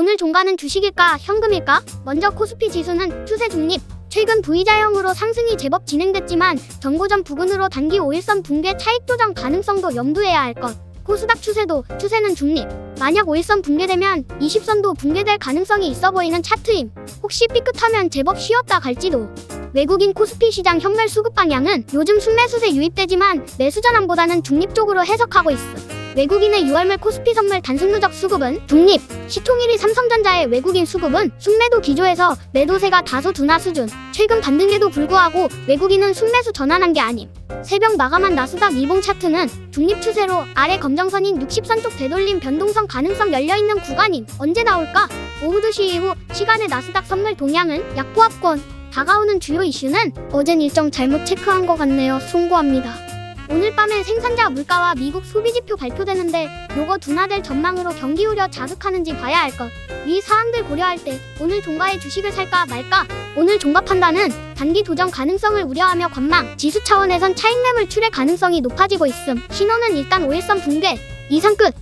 오늘 종가는 주식일까 현금일까? 먼저 코스피 지수는 추세 중립. 최근 V자형으로 상승이 제법 진행됐지만 정고점 부근으로 단기 5일선 붕괴 차익 조정 가능성도 염두해야 할 것. 코스닥 추세도 추세는 중립. 만약 5일선 붕괴되면 20선도 붕괴될 가능성이 있어 보이는 차트임. 혹시 삐끗하면 제법 쉬었다 갈지도. 외국인 코스피 시장 현물 수급 방향은 요즘 순매수세 유입되지만 매수 전환보다는 중립 쪽으로 해석하고 있어. 외국인의 6월물 코스피 선물 단순 누적 수급은 중립. 시총일위 삼성전자의 외국인 수급은 순매도 기조에서 매도세가 다소 둔화 수준. 최근 반등에도 불구하고 외국인은 순매수 전환한 게 아님. 새벽 마감한 나스닥 이봉 차트는 중립 추세로 아래 검정선인 60선 쪽 되돌림 변동성 가능성 열려있는 구간임. 언제 나올까? 오후 2시 이후 시간의 나스닥 선물 동향은 약보합권. 다가오는 주요 이슈는 어젠 일정 잘못 체크한 것 같네요. 송구합니다. 오늘 밤에 생산자 물가와 미국 소비지표 발표되는데 요거 둔화될 전망으로 경기 우려 자극하는지 봐야 할 것. 이 사항들 고려할 때 오늘 종가의 주식을 살까 말까? 오늘 종가 판단은 단기 도전 가능성을 우려하며 관망, 지수 차원에선 차익 매물 출회 가능성이 높아지고 있음. 신호는 일단 5일선 붕괴. 이상 끝.